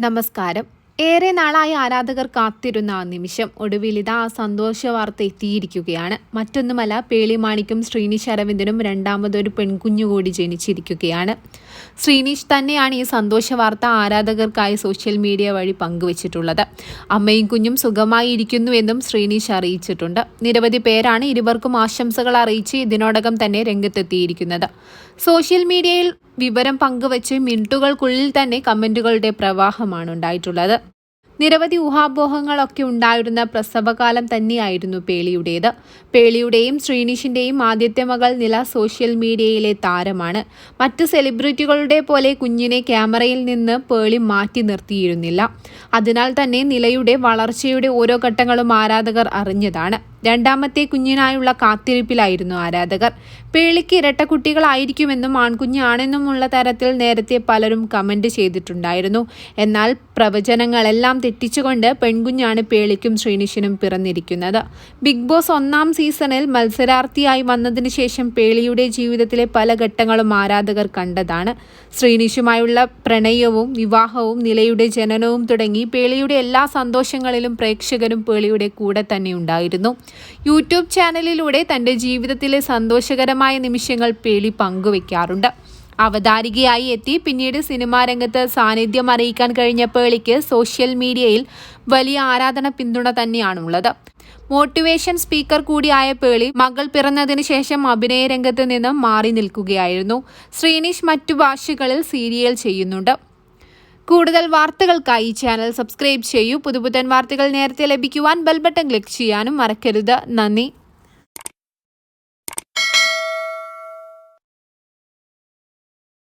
നമസ്കാരം. ഏറെ നാളായി ആരാധകർ കാത്തിരുന്ന ആ നിമിഷം ഒടുവിൽ ഇതാ ആ സന്തോഷ വാർത്ത എത്തിയിരിക്കുകയാണ്. മറ്റൊന്നുമല്ല പേളിമാണിക്കും ശ്രീനിഷ് അരവിന്ദനും രണ്ടാമതൊരു പെൺകുഞ്ഞു കൂടി ജനിച്ചിരിക്കുകയാണ്. ശ്രീനിഷ് തന്നെയാണ് ഈ സന്തോഷ വാർത്ത ആരാധകർക്കായി സോഷ്യൽ മീഡിയ വഴി പങ്കുവച്ചിട്ടുള്ളത്. അമ്മയും കുഞ്ഞും സുഖമായി ഇരിക്കുന്നുവെന്നും ശ്രീനിഷ് അറിയിച്ചിട്ടുണ്ട്. നിരവധി പേരാണ് ഇരുവർക്കും ആശംസകൾ അറിയിച്ച് ഇതിനോടകം തന്നെ രംഗത്തെത്തിയിരിക്കുന്നത്. സോഷ്യൽ മീഡിയയിൽ വിവരം പങ്കുവച്ച് മിനിറ്റുകൾക്കുള്ളിൽ തന്നെ കമന്റുകളുടെ പ്രവാഹമാണ് ഉണ്ടായിട്ടുള്ളത്. നിരവധി ഊഹാപോഹങ്ങളൊക്കെ ഉണ്ടായിരുന്ന പ്രസവകാലം തന്നെയായിരുന്നു പേളിയുടേത്. പേളിയുടെയും ശ്രീനിഷിന്റെയും ആദ്യത്തെ മകൾ നില സോഷ്യൽ മീഡിയയിലെ താരമാണ്. മറ്റ് സെലിബ്രിറ്റികളുടെ പോലെ കുഞ്ഞിനെ ക്യാമറയിൽ നിന്ന് പേളി മാറ്റി നിർത്തിയിരുന്നില്ല. അതിനാൽ തന്നെ നിലയുടെ വളർച്ചയുടെ ഓരോ ഘട്ടങ്ങളും ആരാധകർ അറിഞ്ഞതാണ്. രണ്ടാമത്തെ കുഞ്ഞിനായുള്ള കാത്തിരിപ്പിലായിരുന്നു ആരാധകർ. പേളിക്ക് ഇരട്ട കുട്ടികളായിരിക്കുമെന്നും ആൺകുഞ്ഞ് ആണെന്നുമുള്ള തരത്തിൽ നേരത്തെ പലരും കമന്റ് ചെയ്തിട്ടുണ്ടായിരുന്നു. എന്നാൽ പ്രവചനങ്ങളെല്ലാം തെറ്റിച്ചുകൊണ്ട് പെൺകുഞ്ഞാണ് പേളിക്കും ശ്രീനിഷിനും പിറന്നിരിക്കുന്നത്. ബിഗ് ബോസ് ഒന്നാം സീസണിൽ മത്സരാർത്ഥിയായി വന്നതിന് ശേഷം പേളിയുടെ ജീവിതത്തിലെ പല ഘട്ടങ്ങളും ആരാധകർ കണ്ടതാണ്. ശ്രീനിഷുമായുള്ള പ്രണയവും വിവാഹവും നിലയുടെ ജനനവും തുടങ്ങി പേളിയുടെ എല്ലാ സന്തോഷങ്ങളിലും പ്രേക്ഷകരും പേളിയുടെ കൂടെ തന്നെ ഉണ്ടായിരുന്നു. യൂട്യൂബ് ചാനലിലൂടെ തന്റെ ജീവിതത്തിലെ സന്തോഷകരമായ നിമിഷങ്ങൾ പേളി പങ്കുവെക്കാറുണ്ട്. അവതാരികയായി എത്തി പിന്നീട് സിനിമാ രംഗത്ത് സാന്നിധ്യം അറിയിക്കാൻ കഴിഞ്ഞ പേളിക്ക് സോഷ്യൽ മീഡിയയിൽ വലിയ ആരാധന പിന്തുണ തന്നെയാണുള്ളത്. മോട്ടിവേഷൻ സ്പീക്കർ കൂടിയായ പേളി മകൾ പിറന്നതിന് ശേഷം അഭിനയ രംഗത്ത് നിന്ന് മാറി നിൽക്കുകയായിരുന്നു. ശ്രീനിഷ് മറ്റു ഭാഷകളിൽ സീരിയൽ ചെയ്യുന്നുണ്ട്. കൂടുതൽ വാർത്തകൾക്കായി ചാനൽ സബ്സ്ക്രൈബ് ചെയ്യൂ. പുതുപുത്തൻ വാർത്തകൾ നേരത്തെ ലഭിക്കുവാൻ ബെൽബട്ടൺ ക്ലിക്ക് ചെയ്യാനും മറക്കരുത്. നന്ദി.